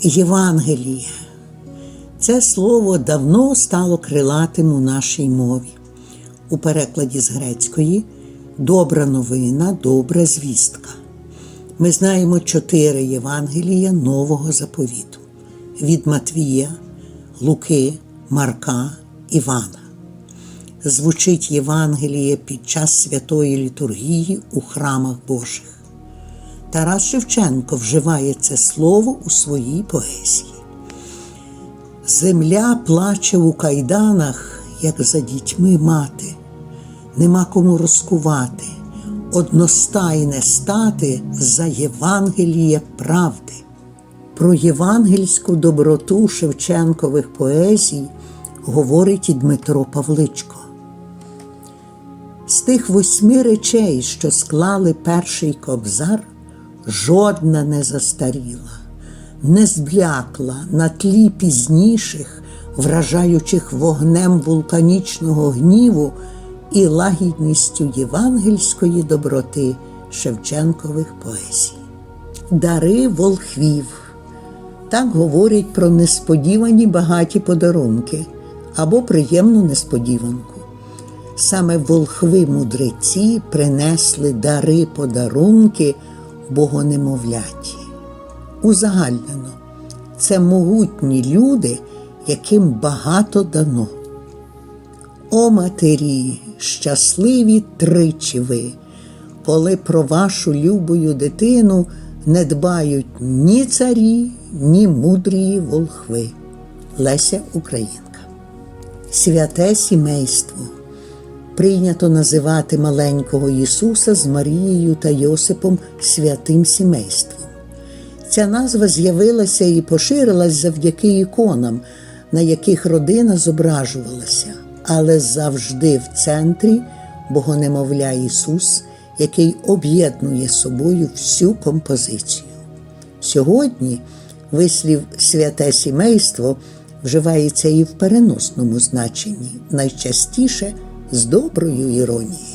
Євангеліє. Це слово давно стало крилатим у нашій мові. У перекладі з грецької добра новина, добра звістка. Ми знаємо чотири Євангелія Нового заповіту від Матвія, Луки, Марка, Івана. Звучить Євангеліє під час святої літургії у храмах Божих. Тарас Шевченко вживає це слово у своїй поезії. Земля плаче у кайданах, як за дітьми мати, нема кому розкувати, одностайне стати за Євангеліє правди. Про євангельську доброту Шевченкових поезій говорить і Дмитро Павличко. З тих восьми речей, що склали перший кобзар, жодна не застаріла, не зблякла на тлі пізніших, вражаючих вогнем вулканічного гніву і лагідністю євангельської доброти Шевченкових поезій. Дари волхвів. Так говорять про несподівані багаті подарунки або приємну несподіванку. Саме волхви мудреці принесли дари подарунки богонемовляті. Узагальнено, це могутні люди, яким багато дано. О матері, щасливі тричі ви, коли про вашу любою дитину не дбають ні царі, ні мудрії волхви. Леся Українка. Святе сімейство. Прийнято називати маленького Ісуса з Марією та Йосипом святим сімейством. Ця назва з'явилася і поширилась завдяки іконам, на яких родина зображувалася, але завжди в центрі богонемовля Ісус, який об'єднує собою всю композицію. Сьогодні вислів святе сімейство вживається і в переносному значенні, найчастіше з доброю іронією.